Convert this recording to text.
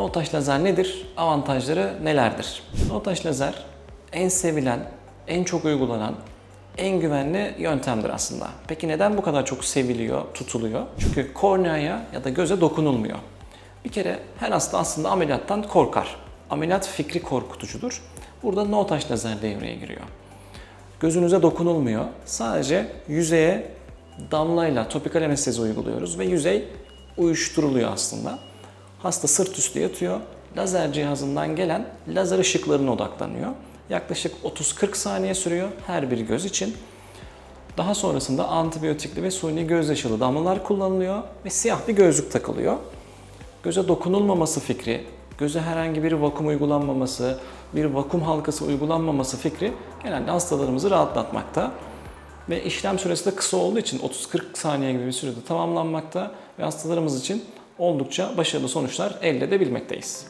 No touch lazer nedir? Avantajları nelerdir? No touch lazer en sevilen, en çok uygulanan, en güvenli yöntemdir aslında. Peki neden bu kadar çok seviliyor, tutuluyor? Çünkü korneaya ya da göze dokunulmuyor. Bir kere her hasta aslında ameliyattan korkar. Ameliyat fikri korkutucudur. Burada no touch lazer devreye giriyor. Gözünüze dokunulmuyor. Sadece yüzeye damlayla topikal anestezi uyguluyoruz ve yüzey uyuşturuluyor aslında. Hasta sırt üstü yatıyor. Lazer cihazından gelen lazer ışıklarına odaklanıyor. Yaklaşık 30-40 saniye sürüyor her bir göz için. Daha sonrasında antibiyotikli ve suni gözyaşılı damlalar kullanılıyor ve siyah bir gözlük takılıyor. Göze dokunulmaması fikri, göze herhangi bir vakum uygulanmaması, bir vakum halkası uygulanmaması fikri genelde hastalarımızı rahatlatmakta. Ve işlem süresi de kısa olduğu için 30-40 saniye gibi bir sürede tamamlanmakta ve hastalarımız için oldukça başarılı sonuçlar elde edebilmekteyiz.